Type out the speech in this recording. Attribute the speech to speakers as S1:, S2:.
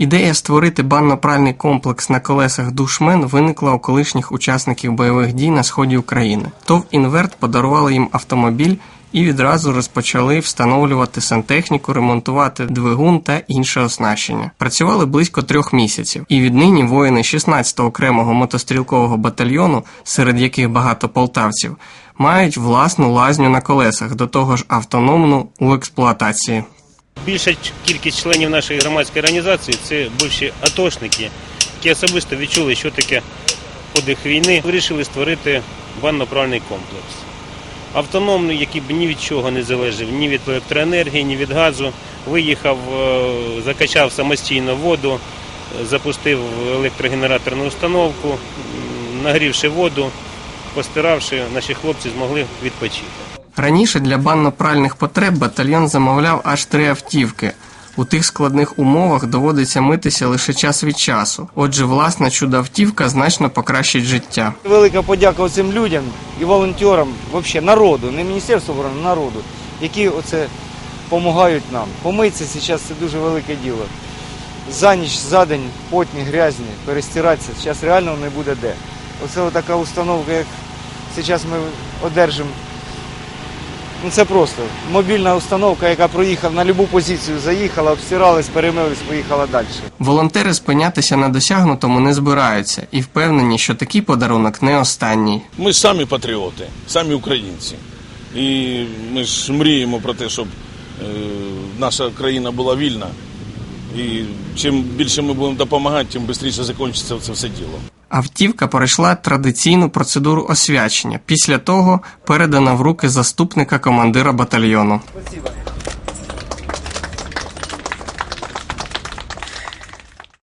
S1: Ідея створити банно-пральний комплекс на колесах душмен виникла у колишніх учасників бойових дій на сході України. ТОВ Інверт подарували їм автомобіль і відразу розпочали встановлювати сантехніку, ремонтувати двигун та інше оснащення. Працювали близько трьох місяців, і віднині воїни 16-го окремого мотострілкового батальйону, серед яких багато полтавців, мають власну лазню на колесах, до того ж автономну у експлуатації.
S2: Більша кількість членів нашої громадської організації це бувші атошники, які особисто відчули, що таке подих війни. Вирішили створити банно-пральний комплекс. Автономний, який б ні від чого не залежав, ні від електроенергії, ні від газу. Виїхав, е, закачав самостійно воду, запустив електрогенераторну установку, нагрівши воду, постиравши, наші хлопці змогли відпочити.
S1: Раніше для банно-пральних потреб батальйон замовляв аж три автівки. У тих складних умовах доводиться митися лише час від часу. Отже, власна чудо-автівка значно покращить життя.
S3: Велика подяка цим людям і волонтерам, взагалі народу, не Міністерству оборони, народу, які оце допомагають нам. Помитися зараз це дуже велике діло. За ніч, за день, потні, грязні, перестиратися, зараз реально не буде де. Оце така установка, як зараз ми одержимо. Ну це просто мобільна установка, яка проїхала на будь-яку позицію, заїхала, обстирались, перемились, поїхала далі.
S1: Волонтери спинятися на досягнутому не збираються і впевнені, що такий подарунок не останній.
S4: Ми ж самі патріоти, самі українці. І ми ж мріємо про те, щоб е, наша країна була вільна. І чим більше ми будемо допомагати, тим швидше закінчиться це все діло.
S1: Автівка пройшла традиційну процедуру освячення. Після того передана в руки заступника командира батальйону.